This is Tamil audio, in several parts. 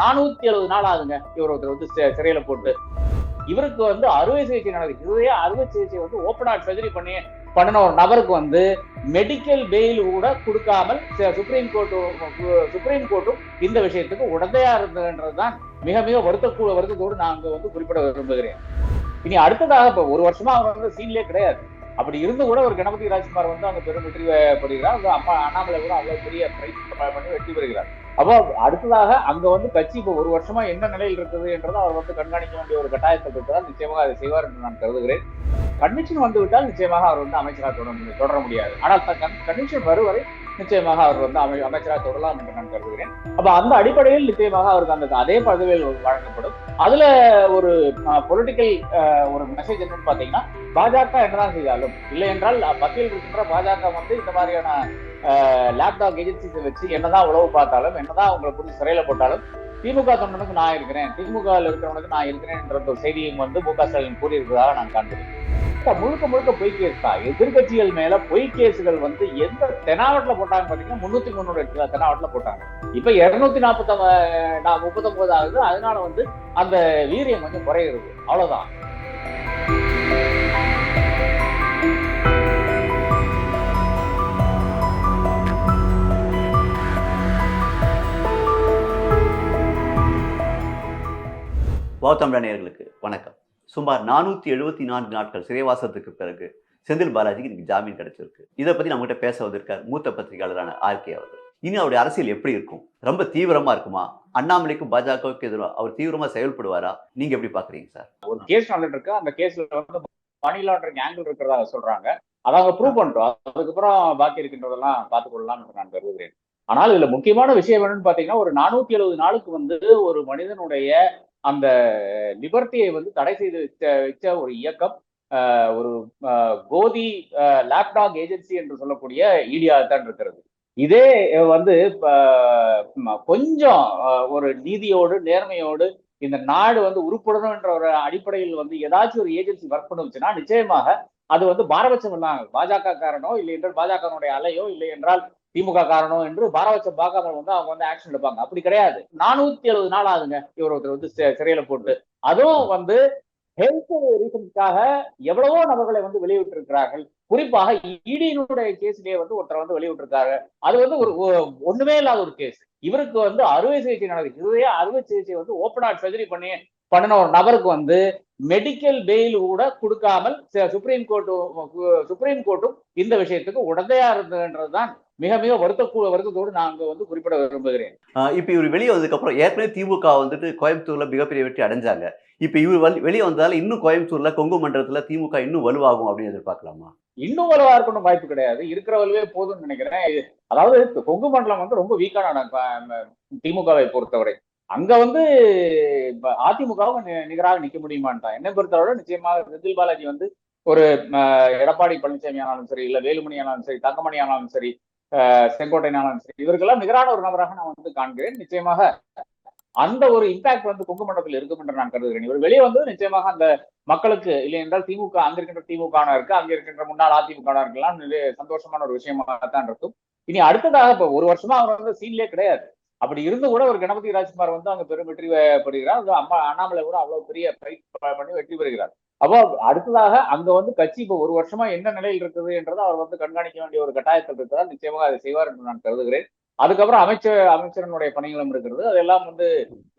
நானூத்தி எழுபது நாள் ஆகுங்க இவர் ஒருத்தர் வந்து சிறையில போட்டு. இவருக்கு வந்து அறுவை சிகிச்சை நடக்குது. இதுவே அறுவை சிகிச்சை வந்து ஓப்பன் ஹார்ட் சர்ஜரி பண்ணி பண்ணின ஒரு நபருக்கு வந்து மெடிக்கல் பெயில் கூட கொடுக்காமல் சுப்ரீம் கோர்ட்டு சுப்ரீம் கோர்ட்டும் இந்த விஷயத்துக்கு உடந்தையா இருந்ததுன்றதுதான் மிக மிக வருத்த வருத்தத்தோடு நான் அங்க வந்து குறிப்பிட விரும்புகிறேன். இனி அடுத்ததாக இப்போ ஒரு வருஷமா அவர் வந்து சீன்லேயே கிடையாது. அப்படி இருந்து கூட ஒரு கணபதி ராஜ்குமார் வந்து அங்க பெரும் வெற்றி படுகிறார் பெறுகிறார் அம்மா அண்ணாமலை கூட அவ்வளவு பெரிய பிரைஸ் பண்ணி வெற்றி பெறுகிறார். அப்போ அடுத்ததாக அங்க வந்து கட்சி இப்போ ஒரு வருஷமா என்ன நிலையில் இருக்குது என்றதை அவர் வந்து கண்காணிக்க வேண்டிய ஒரு கட்டாயத்தில் இருக்கிறார். நிச்சயமாக அதை செய்வார் என்று நான் கருதுகிறேன். கன்விக்ஷன் வந்து விட்டால் நிச்சயமாக அவர் வந்து அமைச்சராக தொடர தொடர முடியாது. ஆனால் கன்விக்ஷன் வருவரை நிச்சயமாக அவர் வந்து அமை அமைச்சராக தொடரலாம் என்று நான் கருதுகிறேன். அப்ப அந்த அடிப்படையில் நிச்சயமாக அவருக்கு அந்த அதே பதவியில் வழங்கப்படும். அதுல ஒரு பொலிட்டிக்கல் ஒரு மெசேஜ் என்னன்னு பாத்தீங்கன்னா பாஜக என்னதான் செய்தாலும் இல்லை என்றால் மத்தியில் இருக்கின்ற பாஜக வந்து இந்த மாதிரியான லேப்டாப் ஏஜென்சிஸை வச்சு என்னதான் உழவு பார்த்தாலும் என்னதான் அவங்களை புரிஞ்சு சிறையில போட்டாலும் திமுக தொண்டனுக்கு நான் இருக்கிறேன். திமுக இருக்கிறவனுக்கு நான் இருக்கிறேன் என்ற ஒரு செய்தியும் வந்து மு க ஸ்டாலின் கூறியிருப்பதாக நான் காண்கிறேன். முழுக்க முழுக்க பொய் கேஸ் தான். எதிர்கட்சிகள் மேல பொய் கேஸுகள் வந்து எந்த தெனாவட்டில் போட்டாங்க பாத்தீங்கன்னா முன்னூத்தி முன்னூறு தெனாவட்டில் போட்டாங்க. இப்ப இருநூத்தி நாற்பத்தி முப்பத்தொன்பது ஆகுது. அதனால வந்து அந்த வீரியம் கொஞ்சம் குறையிறது. அவ்வளவுதான். கௌதம் நேர்களுக்கு வணக்கம். சுமார் நானூற்றி எழுபத்தி நான்கு நாட்கள் சிறைவாசத்துக்கு பிறகு செந்தில் பாலாஜிக்கு இன்னைக்கு ஜாமீன் கிடைச்சிருக்கு. இதை பற்றி நம்மகிட்ட பேச வந்திருக்கார் மூத்த பத்திரிகையாளரான ஆர்கே அவர்கள். இனி அவருடைய அரசியல் எப்படி இருக்கும்? ரொம்ப தீவிரமா இருக்குமா? அண்ணாமலைக்கும் பாஜகவுக்கு எதிராக அவர் தீவிரமா செயல்படுவாரா? நீங்க எப்படி பாக்குறீங்க சார்? ஒரு கேஸ் நடந்துட்டு இருக்கு. அந்த கேஸ்ல வந்து மணி லாண்டரிங் ஆங்கிள் இருக்கிறதா சொல்றாங்க. அதை அவங்க ப்ரூவ் பண்றோம் அதுக்கப்புறம் பாக்கி இருக்கின்றதெல்லாம் பார்த்துக்கொள்ளலாம் நான் கருதுகிறேன். ஆனால் இதுல முக்கியமான விஷயம் என்னன்னு பாத்தீங்கன்னா ஒரு நானூத்தி எழுபது நாளுக்கு வந்து ஒரு மனிதனுடைய அந்த லிபர்ட்டியை வந்து தடை செய்து வச்ச வச்ச ஒரு இயக்கம் ஒரு கோதி லேப்டாக் ஏஜென்சி என்று சொல்லக்கூடிய ஈடியா தான் இருக்கிறது. இதே வந்து கொஞ்சம் ஒரு நீதியோடு நேர்மையோடு இந்த நாடு வந்து உருப்படணும் என்ற ஒரு அடிப்படையில் வந்து ஏதாச்சும் ஒரு ஏஜென்சி ஒர்க் பண்ணுச்சுன்னா நிச்சயமாக அது வந்து பாரபட்சம் இல்லாமல் பாஜக காரணம் இல்லை என்றால் பாஜகனுடைய அலையோ இல்லை என்றால் திமுக காரணம் என்று பாரபட்சம் பார்க்காம வந்து அவங்க வந்து ஆக்ஷன் எடுப்பாங்க. அப்படி கிடையாது. நானூத்தி எழுபது நாள் ஆகுங்க. இவர் ஒருத்தர் வந்து சிறையில போட்டு. அதுவும் வந்து ஹெல்த் ரீசன்ஸ்க்காக எவ்வளவோ நபர்களை வந்து வெளியிட்டு இருக்கிறார்கள் குறிப்பாக இடியினுடைய கேஸ்லயே வந்து ஒருத்தர் வந்து வெளியிட்டிருக்காரு. அது வந்து ஒரு ஒண்ணுமே இல்லாத ஒரு கேஸ் இவருக்கு வந்து அறுவை சிகிச்சை நடக்குது இதுவே அறுவை சிகிச்சை வந்து ஓப்பன் ஆர்ட் சர்ஜரி பண்ணி பண்ணின ஒரு நபருக்கு வந்து மெடிக்கல் பெயில் கூட கொடுக்காமல் சுப்ரீம் கோர்ட்டும் சுப்ரீம் கோர்ட்டும் இந்த விஷயத்துக்கு உடந்தையா இருந்ததுன்றதுதான் மிக மிக வருத்த வருத்தத்தோடு நான் அங்க வந்து குறிப்பிட விரும்புகிறேன். இப்ப இவர் வெளியே வந்ததுக்கு அப்புறம் ஏற்கனவே திமுக வந்துட்டு கோயம்புத்தூர்ல மிகப்பெரிய வெற்றி அடைஞ்சாங்க. இப்ப இவர் வெளியே வந்ததால இன்னும் கோயம்புத்தூர்ல கொங்கு மண்டலத்துல திமுக இன்னும் வலுவாகும் அப்படின்னு எதிர்பார்க்கலாமா? இன்னும் வலுவா இருக்கணும் வாய்ப்பு கிடையாது. இருக்கிற வலுவே போதும்னு நினைக்கிறேன். அதாவது கொங்கு மண்டலம் வந்து ரொம்ப வீக்கான திமுகவை பொறுத்தவரை. அங்க வந்து அதிமுகவும் நிகராக நிக்க முடியுமான்றான் என்னை பொறுத்தவரை நிச்சயமாக செந்தில் பாலாஜி வந்து ஒரு எடப்பாடி பழனிசாமி ஆனாலும் சரி இல்ல வேலுமணி ஆனாலும் சரி தங்கமணி ஆனாலும் சரி செங்கோட்டை ஆனாலும் சரி இவர்களெல்லாம் நிகரான ஒரு நபராக நான் வந்து காண்கிறேன். நிச்சயமாக அந்த ஒரு இம்பாக்ட் வந்து கொங்கு மண்டலத்தில் இருக்கும் என்று நான் கருதுகிறேன். இவர் வெளியே வந்து நிச்சயமாக அந்த மக்களுக்கு இல்லை என்றால் திமுக அங்க இருக்கின்ற திமுக இருக்கு அங்க இருக்கின்ற முன்னாள் அதிமுக சந்தோஷமான ஒரு விஷயமாக தான் இருக்கும். இனி அடுத்ததாக இப்ப ஒரு வருஷமா அவர் வந்து சீன்லேயே கிடையாது. அப்படி இருந்து கூட ஒரு கணபதி ராஜ்குமார் வந்து அங்க பெரும் வெற்றி பெறுகிறார். அம்மா அண்ணாமலை கூட அவ்வளவு பெரிய பிரைஸ் பண்ணி வெற்றி பெறுகிறார். அப்போ அடுத்ததாக அங்க வந்து கட்சி இப்போ ஒரு வருஷமா என்ன நிலையில் இருக்குது என்றதை அவர் வந்து கண்காணிக்க வேண்டிய ஒரு கட்டாயத்தில் இருக்கிறார். நிச்சயமாக அதை செய்வார் என்று நான் கருதுகிறேன். அதுக்கப்புறம் அமைச்சர் அமைச்சரனுடைய பணிகளும் இருக்கிறது. அதெல்லாம் வந்து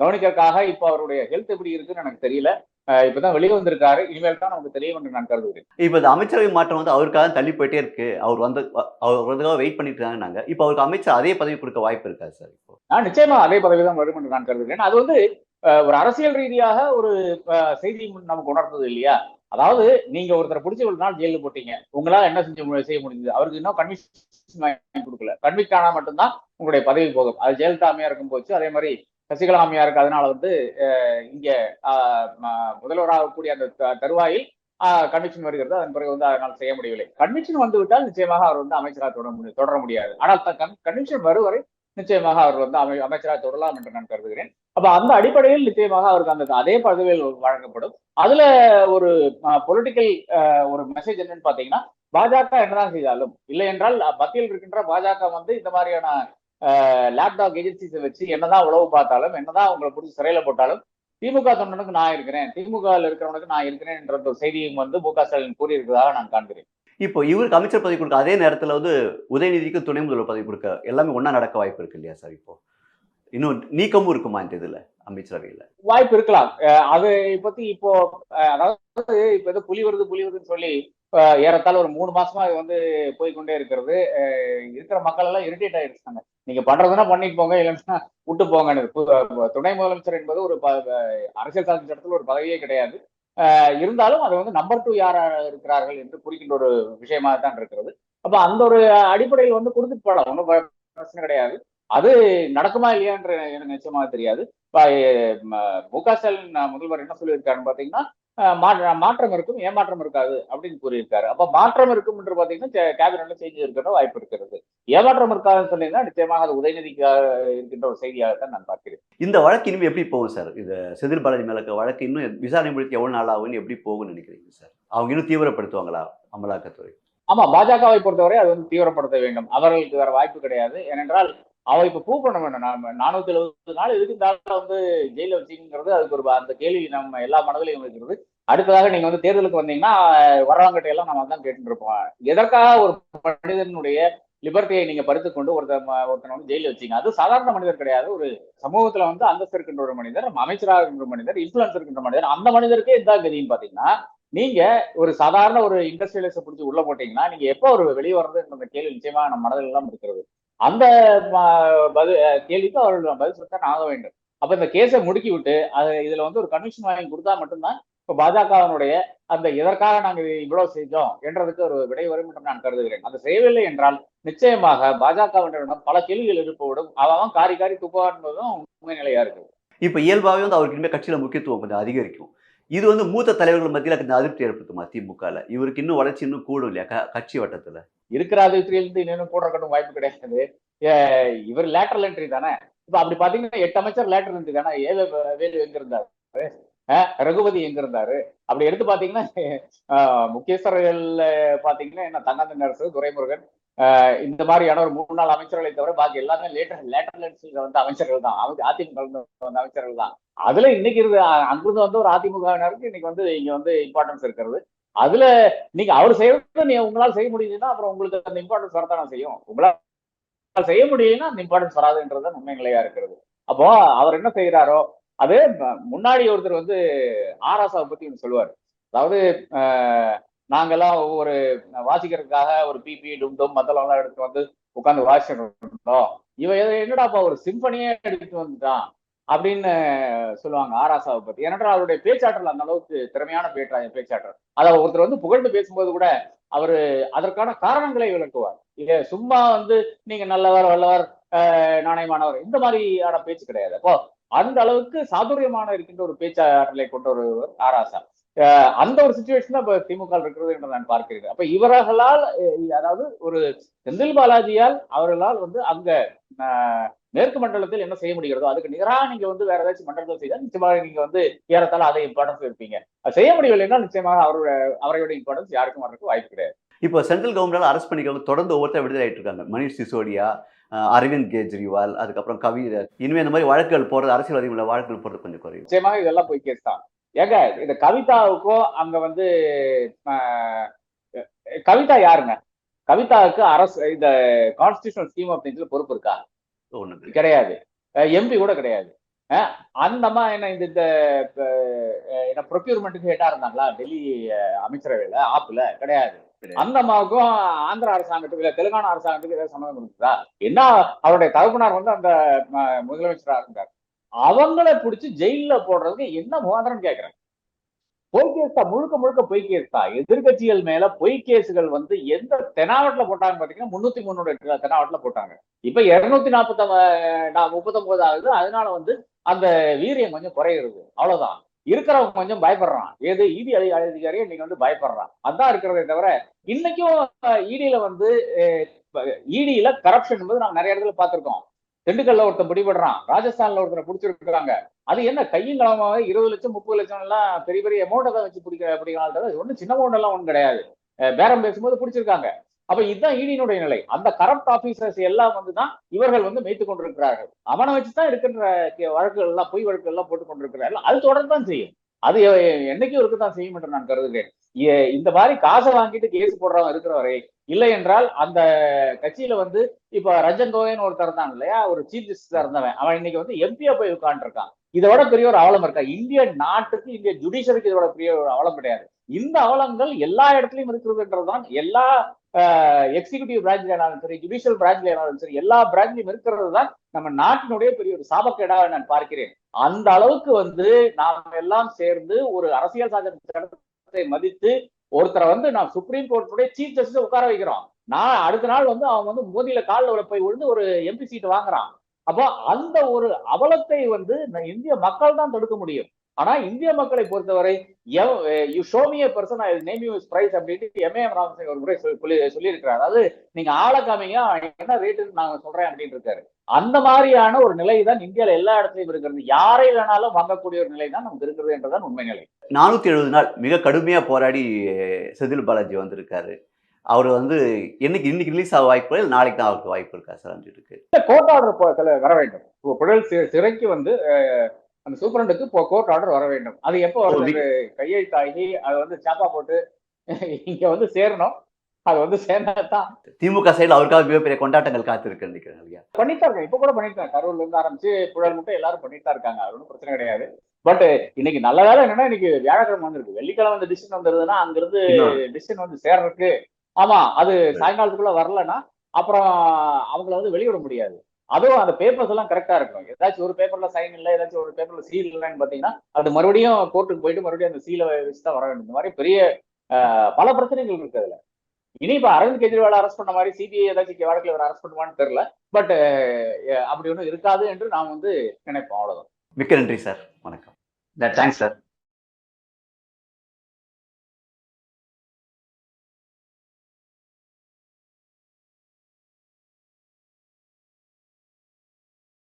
கவனிக்கிறதுக்காக இப்ப அவருடைய ஹெல்த் எப்படி இருக்குன்னு எனக்கு தெரியல. இப்பதான் வெளியே வந்திருக்காரு. இனிமேல் தான் நமக்கு தெரியும் என்று நான் கருதுகிறேன். இப்ப இந்த அமைச்சரவை மாற்றம் வந்து அவருக்காக தள்ளி போயிட்டே இருக்கு. அவர் வந்து அவர் வந்ததுக்காக வெயிட் பண்ணிட்டு இருக்காங்க இப்ப அவருக்கு அமைச்சர் அதே பதவி கொடுக்க வாய்ப்பு இருக்காது சார் இப்போ? நான் நிச்சயமா அதே பதவி தான் வரும் என்று நான் கருதுகிறேன். அது வந்து ஒரு அரசியல் ரீதியாக ஒரு செய்தி நமக்கு உணர்த்தது இல்லையா? அதாவது நீங்க ஒருத்தரை பிடிச்சி ஒரு நாள் ஜெயிலில் போட்டீங்க. உங்களால என்ன செஞ்சு செய்ய முடிஞ்சது? அவருக்கு இன்னும் கன்விக்ஷன் கொடுக்கல. கன்விக்ட் ஆனா மட்டும்தான் உங்களுடைய பதவி போகும். அது ஜெயலலிதா அம்மையா இருக்கும் போச்சு. அதே மாதிரி சசிகலா அம்மையாருக்கு அதனால வந்து இங்க முதல்வராகக்கூடிய அந்த தருவாயில் கன்விக்ஷன் வருகிறது. அதன் பிறகு வந்து அதனால் செய்ய முடியவில்லை. கன்விக்ஷன் வந்துவிட்டால் நிச்சயமாக அவர் வந்து அமைச்சராக தொடர முடியும் தொடர முடியாது. ஆனால் கன்விக்ஷன் வருவரை நிச்சயமாக அவர் வந்து அமை அமைச்சராக தொடரலாம் என்று நான் கருதுகிறேன். அப்ப அந்த அடிப்படையில் நிச்சயமாக அவருக்கு அந்த அதே பதவியில் வழங்கப்படும். அதுல ஒரு பொலிட்டிக்கல் ஒரு மெசேஜ் என்னன்னு பாத்தீங்கன்னா பாஜக என்னதான் செய்தாலும் இல்லை என்றால் மத்தியில் இருக்கின்ற பாஜக வந்து இந்த மாதிரியான லேப்டாப் ஏஜென்சிஸை வச்சு என்னதான் உழவு பார்த்தாலும் என்னதான் உங்களை பிடிச்சி சிறையில போட்டாலும் திமுக தொண்டனுக்கு நான் இருக்கிறேன். திமுகவில் இருக்கிறவனுக்கு நான் இருக்கிறேன் என்ற ஒரு செய்தியும் வந்து மு க ஸ்டாலின் கூறியிருக்கிறதாக நான் காண்கிறேன். இப்போ இவருக்கு அமைச்சர் பதவி கொடுக்க அதே நேரத்தில் வந்து உதயநிதிக்கு துணை முதல்வர் பதவி கொடுக்க எல்லாமே ஒன்றா நடக்க வாய்ப்பு இருக்கு இல்லையா சார் இப்போ? இன்னும் நீக்கமும் இருக்குமா இந்த இதில்? அமைச்சரவையில் வாய்ப்பு இருக்கலாம். அஹ் அது பத்தி இப்போ அதாவது இப்ப ஏதோ புலி வருது புலி வருதுன்னு சொல்லி அஹ் ஏறத்தாழ ஒரு மூணு மாசமா இது வந்து போய்க்கொண்டே இருக்கிறது. அஹ் இருக்கிற மக்கள் எல்லாம் இரிட்டேட் ஆயிருக்காங்க நீங்க பண்றதுன்னா பண்ணிட்டு போங்க இல்லைன்னா விட்டு போங்கன்னு. துணை முதலமைச்சர் என்பது ஒரு ப- அரசியல் சாசன சட்டத்தில் ஒரு பதவியே கிடையாது. அஹ் இருந்தாலும் அது வந்து நம்பர் டூ யாரா இருக்கிறார்கள் என்று குறிக்கின்ற ஒரு விஷயமா தான் இருக்கிறது. அப்ப அந்த ஒரு அடிப்படையில் வந்து கொடுத்துட்டு போகலாம். ஒன்றும் பிரச்சனை கிடையாது. அது நடக்குமா இல்லையான்ற எனக்கு நிச்சயமாக தெரியாது. ம- க ஸ்டாலின் முதல்வர் என்ன சொல்லியிருக்காருன்னு மா- மாற்றம் இருக்கும் ஏமாற்றம் இருக்காது அப்படின்னு கூறியிருக்காரு. அப்ப மாற்றம் இருக்கும் என்று பாத்தீங்கன்னா கேபினட்ல சேஞ்ச் இருக்கிற வாய்ப்பு இருக்கிறது. ஏமாற்றம் இருக்காதுன்னு சொன்னீங்கன்னா நிச்சயமாக அது உதயநிதிக்கு இருக்கின்ற ஒரு செய்தியாகத்தான் நான் பார்க்கிறேன். இந்த வழக்கு இனிமே எப்படி போகும் சார்? இது செந்தில் பாலாஜி மேல இருக்க வழக்கு இன்னும் விசாரணை முடித்து எவ்வளவு நாள் ஆகும்னு எப்படி போகும்னு நினைக்கிறீங்க சார்? அவங்க இன்னும் தீவிரப்படுத்துவாங்களா அமலாக்கத்துறை? ஆமா பாஜகவை பொறுத்தவரை அது வந்து தீவிரப்படுத்த வேண்டும். அவர்களுக்கு வேற வாய்ப்பு கிடையாது. ஏனென்றால் அவ இப்ப ப்ரூவ் பண்ண நாம நானூத்தி எழுபது நாள் எதுக்கு இந்த ஆளை வந்து ஜெயில வச்சுங்கிறது அதுக்கு ஒரு அந்த கேள்வி நம்ம எல்லா மனதிலையும் இருக்கிறது. அடுத்ததாக நீங்க வந்து தேர்தலுக்கு வந்தீங்கன்னா வரவங்கிட்ட எல்லாம் நம்ம தான் கேட்டுட்டு இருப்போம் எதற்காக ஒரு மனிதனுடைய லிபர்ட்டியை நீங்க பறித்துக் கொண்டு ஒருத்தன் ஒருத்தனை வந்து ஜெயில வச்சீங்க? அது சாதாரண மனிதர் கிடையாது. ஒரு சமூகத்துல வந்து அந்தஸ்து இருக்கின்ற ஒரு மனிதர் அமைச்சராக இருக்கின்ற மனிதர் இன்ஃபுளுன்ஸ் இருக்கின்ற மனிதர் அந்த மனிதருக்கே இதான் கதின்னு பாத்தீங்கன்னா நீங்க ஒரு சாதாரண ஒரு இண்டஸ்ட்ரியலைஸை பிடிச்சி உள்ள போட்டீங்கன்னா நீங்க எப்போ ஒரு வெளியே வர்றதுன்ற கேள்வி நிச்சயமா நம்ம மனதில் எல்லாம் இருக்கிறது. அந்த பதில் கேள்விக்கு அவர்கள் பதில் சொல்லித்தான் ஆக வேண்டும். அப்ப இந்த கேஸை முடுக்கி விட்டு அது இதுல வந்து ஒரு கன்விஷன் வாங்கி கொடுத்தா மட்டும்தான் இப்ப பாஜகவினுடைய அந்த இதற்காக நாங்க இவ்வளவு செஞ்சோம் என்றதுக்கு ஒரு விடை வரும் என்று நான் கருதுகிறேன். அது செய்யவில்லை என்றால் நிச்சயமாக பாஜகவினரிடம் பல கேள்விகள் எழுப்பவிடும் அவன் காரி காரி துப்பா உண்மை நிலையா இருக்கு இப்ப இயல்பாகவே வந்து அவருக்கு இனிமேல் முக்கியத்துவம் கொஞ்சம் அதிகரிக்கும். இது வந்து மூத்த தலைவர்கள் மத்தியில் கொஞ்சம் அதிருப்தி ஏற்படுத்துமா திமுகவில் இவருக்கு இன்னும் வளர்ச்சி இன்னும் கூடும் இல்லையா? க- கட்சி வட்டத்தில். இருக்கிற அதிருப்தியிலிருந்து இன்னும் கூட கட்டும் வாய்ப்பு கிடையாது. இவர் லேட்டரல் என்ட்ரி தானே? இப்ப அப்படி பாத்தீங்கன்னா எட்டு அமைச்சர் லேட்டரல் என்ட்ரி தானே? ஏழு வேலு எங்க இருந்தாரு? ரகுபதி எங்க இருந்தாரு? அப்படி எடுத்து பாத்தீங்கன்னா அஹ் முக்கியஸ்தர்கள் பாத்தீங்கன்னா என்ன தங்காந்த அரசு துரைமுருகன் இந்த மாதிரியான ஒரு மூணு நாள் அமைச்சர்களை தவிர பாக்கி எல்லாமே லேட்டர் லேட்டர் வந்த அமைச்சர்கள் தான். அவங்க அதிமுக வந்த அமைச்சர்கள் தான். அதுல இன்னைக்கு இருந்து அங்கிருந்து வந்து ஒரு அதிமுகவினருக்கு இன்னைக்கு வந்து இங்க வந்து இம்பார்ட்டன்ஸ் இருக்கிறது. அதுல நீங்க அவர் செய்யறது நீ உங்களால் செய்ய முடியுதுன்னா அப்புறம் உங்களுக்கு அந்த இம்பார்ட்டன்ஸ் வரதான செய்யும். உங்களால் செய்ய முடியும்னா அந்த இம்பார்ட்டன்ஸ் வராதுன்றது உண்மை நிலையா இருக்கிறது. அப்போ அவர் என்ன செய்யறாரோ அது முன்னாடி ஒருத்தர் வந்து ஆராசாவை பத்தி ஒன்று சொல்லுவார். அதாவது நாங்கெல்லாம் ஒவ்வொரு வாசிக்கிறதுக்காக ஒரு பிபி டும் டும் மத்தளம் எல்லாம் எடுத்து வந்து உட்காந்து வாசிச்சுட்டு இருந்தோம். இவன் என்னடாப்பா ஒரு சிம்பனியே எடுத்துட்டு வந்துட்டான் அப்படின்னு சொல்லுவாங்க ஆராசாவை பத்தி. ஏன்னா அவருடைய பேச்சாற்றல் அந்த அளவுக்கு திறமையான பேற்றா பேச்சாற்றல். அதை ஒருத்தர் வந்து புகழ்ந்து பேசும்போது கூட அவரு அதற்கான காரணங்களை விளக்குவார். இது சும்மா வந்து நீங்க நல்லவர் வல்லவர் நாணயமானவர் இந்த மாதிரியான பேச்சு கிடையாது. அப்போ அந்த அளவுக்கு சாதுரியமான இருக்கின்ற ஒரு பேச்சாற்றலை கொண்ட ஒரு ஆராசா. அந்த ஒரு சுச்சுவேஷன் இப்ப திமுக இருக்கிறது என்று நான் பார்க்கிறேன். அப்ப இவர்களால் அதாவது ஒரு செந்தில் பாலாஜியால் அவர்களால் வந்து அங்க மேற்கு மண்டலத்தில் என்ன செய்ய முடிகிறதோ அதுக்கு நிகரா நீங்க வந்து வேற ஏதாச்சும் மண்டலத்தில் செய்தால் நிச்சயமாக நீங்க வந்து ஏறத்தாழ அதை இம்பார்ட்டன்ஸ் இருப்பீங்க அது செய்ய முடியவில்லைன்னா நிச்சயமாக அவருடைய அவருடைய இம்பார்ட்டன்ஸ் யாருக்கும் வர்றதுக்கு வாய்ப்பு கிடையாது. இப்போ சென்ட்ரல் கவர்மெண்டால் அரெஸ்ட் பண்ணிக்கிறவங்க தொடர்ந்து ஒவ்வொருத்தர் விடுதலை ஆயிட்டு இருக்காங்க. மணிஷ் சிசோடியா அரவிந்த் கெஜ்ரிவால் அதுக்கப்புறம் கவிதர் இனிமே இந்த மாதிரி வழக்குகள் போறது அரசியல்வாதிகள வழக்குகள் போறது கொஞ்சம் குறையும் நிச்சயமாக இதெல்லாம் போய் கேஸ் தான். ஏங்க இந்த கவிதாவுக்கோ அங்க வந்து கவிதா யாருங்க? கவிதாவுக்கு அரசு இந்த கான்ஸ்டியூஷனல் ஸ்கீம் திங்ஸ்ல பொறுப்பு இருக்கா? கிடையாது. எம்பி கூட கிடையாது. அந்த அம்மா என்ன இந்த இந்த என்ன ப்ரொக்யூர்மெண்ட்டுக்கு ஹெட்டா இருந்தாங்களா? டெல்லி அமைச்சரவையில ஆப்புல. கிடையாது. அந்த அம்மாவுக்கும் ஆந்திர அரசாங்கத்துக்கு இல்ல தெலுங்கானா அரசாங்கத்துக்கு ஏதாவது சம்மந்தம் இருக்குதா? என்ன அவருடைய தகப்பனார் வந்து அந்த முதலமைச்சரா இருந்தார். அவங்கள பிடிச்சி ஜெயில போடுறதுக்கு என்ன முகாந்திரம் கேக்குறேன் பொய் கேஸ் தான். முழுக்க முழுக்க பொய் கேஸ் தான். எதிர்கட்சிகள் மேல பொய் கேஸுகள் வந்து எந்த தெனாவட்டில் போட்டாங்க பாத்தீங்கன்னா முன்னூத்தி முன்னூறு தெனாவட்டில் போட்டாங்க. இப்ப இருநூத்தி நாற்பத்தி முப்பத்தொன்பது ஆகுது. அதனால வந்து அந்த வீரியம் கொஞ்சம் குறையிறது. அவ்வளவுதான். இருக்கிறவங்க கொஞ்சம் பயப்படுறான். ஏது இடி அதி அதிகாரி இன்னைக்கு வந்து பயப்படுறான். அதான் இருக்கிறதே தவிர இன்னைக்கும் இடியில வந்து இடியில கரப்ஷன் என்பது நாங்க நிறைய இடத்துல பார்த்திருக்கோம். திண்டுக்கல்ல ஒருத்தன் பிடிபடுறான் ராஜஸ்தான்ல ஒருத்தரை பிடிச்சிருக்காங்க. அது என்ன கையும் களமாக இருபது லட்சம் முப்பது லட்சம் எல்லாம் பெரிய பெரிய அமௌண்ட் தான் வச்சு பிடிக்க பிடிக்கலாம் அது ஒன்றும் சின்ன அமௌண்ட் எல்லாம் ஒன்றும் கிடையாது. பேரம் பேசும்போது பிடிச்சிருக்காங்க. அப்ப இதுதான் ஈடியினுடைய நிலை. அந்த கரப்ட் ஆபீசர்ஸ் எல்லாம் வந்துதான் இவர்கள் வந்து மேய்த்து கொண்டிருக்கிறார்கள். அவனை வச்சுதான் இருக்கின்ற வழக்குகள் எல்லாம் பொய் வழக்குகள் எல்லாம் போட்டுக் கொண்டிருக்கிறார்கள். அது தொடர்ந்து தான் செய்யும். அது என்னைக்கும் இருக்கத்தான் செய்யும் என்று நான் கருதுகிறேன். இந்த மாதிரி காசை வாங்கிட்டு கேஸ் போடுறவன் இருக்கிற வரை இல்லை என்றால் அந்த கட்சியில வந்து இப்ப ரஞ்சன் கோகைன்னு ஒருத்தர் இருந்தான் இல்லையா? ஒரு சீஃப் ஜஸ்டிஸா இருந்தவன். அவன் இன்னைக்கு வந்து எம்பியா போய் உட்காந்துருக்கான் இதோட பெரிய ஒரு அவலம் இருக்கா? இந்திய நாட்டுக்கு இந்திய ஜுடிஷியருக்கு இதோட பெரிய ஒரு அவலம் கிடையாது. இந்த அவலங்கள் எல்லா இடத்துலயும் இருக்கிறதுன்றதுதான். எல்லா எக்ஸிகியூட்டிவ் பிரான்ச்ல ஆனாலும் சரி ஜுடிஷியல் பிரான்ச்ல ஆனாலும் சரி எல்லா பிரான்ச்லயும் இருக்கிறது தான் நம்ம நாட்டினுடைய பெரிய ஒரு சாபக்கேடாக நான் பார்க்கிறேன். அந்த அளவுக்கு வந்து நாம் எல்லாம் சேர்ந்து ஒரு அரசியல் சாசன சட்டத்தை மதித்து ஒருத்தரை வந்து நான் சுப்ரீம் கோர்ட்டுடைய சீஃப் ஜஸ்டிஸ் உட்கார வைக்கிறோம். நான் அடுத்த நாள் வந்து அவன் வந்து மோதியில காலில் போய் விழுந்து ஒரு எம்பி சீட் வாங்குறான். அப்போ அந்த ஒரு அவலத்தை வந்து இந்திய மக்கள் தான் தடுக்க முடியும். ஆனா இந்திய மக்களை பொறுத்தவரை you show person I name you prize அப்படின்ட்டு எம்ஏஎம் ராமசிங் ஒரு முறை சொல்லி- சொல்லியிருக்கிறார். அதாவது நீங்க ஆளை காமிங்க அவன் என்ன ரேட்டுன்னு நாங்க சொல்றேன் அப்படின்னு இருக்காரு. அந்த மாதிரியான ஒரு நிலை தான் இந்தியால எல்லா இடத்துலயும் இருக்கிறது. யாரை வேணாலும் வாங்கக்கூடிய ஒரு நிலை தான் நமக்கு இருக்கிறது என்றுதான் உண்மை நிலை நானூத்தி எழுபது நாள் மிக கடுமையா போராடி செந்தில் பாலாஜி வந்திருக்காரு. அவர் வந்து என்னைக்கு இன்னைக்கு ரிலீஸ் ஆக வாய்ப்பு இல்லை, நாளைக்கு தான் அவருக்கு வாய்ப்பு இருக்கா சார் இருக்கு? இந்த கோர்ட் ஆர்டர் வர வேண்டும். புழல் சிறைக்கு வந்து அந்த சூப்பரண்டுக்கு இப்போ கோர்ட் ஆர்டர் வர வேண்டும். அது எப்போ கையெழுத்தாகி அது வந்து சாப்பா போட்டு இங்க வந்து சேரணும். அது வந்து சேர்ந்தாதான் திமுக சைடுல அவருக்காக மிகப்பெரிய கொண்டாட்டங்கள் காத்திருக்கு நினைக்கிறேன் இல்லையா இருக்காங்க இப்ப கூட பண்ணிட்டாங்க கரூர்ல இருந்து ஆரம்பிச்சு புழல் மட்டும் எல்லாரும் பண்ணிட்டு தான் இருக்காங்க. அது ஒன்றும் பிரச்சனை கிடையாது. பட் இன்னைக்கு நல்ல வேலை என்னன்னா இன்னைக்கு வியாழக்கிழமை வந்திருக்கு. வெள்ளிக்கிழமை அந்த டிசிஷன் வந்துருதுன்னா அங்கிருந்து டிசிஷன் வந்து சேர்றதுக்கு. ஆமா அது சாயங்காலத்துக்குள்ள வரலன்னா அப்புறம் அவங்கள வந்து வெளியிட முடியாது. அதுவும் அந்த பேப்பர்ஸ் எல்லாம் கரெக்டா இருக்கும் ஏதாச்சும் ஒரு பேப்பர்ல சைன் இல்லை ஏதாச்சும் ஒரு பேப்பர்ல சீல் இல்லைன்னு பாத்தீங்கன்னா அது மறுபடியும் கோர்ட்டுக்கு போயிட்டு மறுபடியும் அந்த சீலை வச்சு தான் வர வேண்டும். இந்த மாதிரி பெரிய பல பிரச்சனைகள் இருக்கு அதுல. இனி இப்ப அரவிந்த் கெஜ்ரிவால் அரெஸ்ட் பண்ண மாதிரி சிபிஐ ஏதாச்சும் வழக்கில் இவர் அரெஸ்ட் பண்ணுவான்னு தெரியல. பட் அப்படி ஒன்றும் இருக்காது என்று நாம் வந்து நினைப்போம். அவ்வளவுதான். மிக்க நன்றி சார் வணக்கம். Thanks sir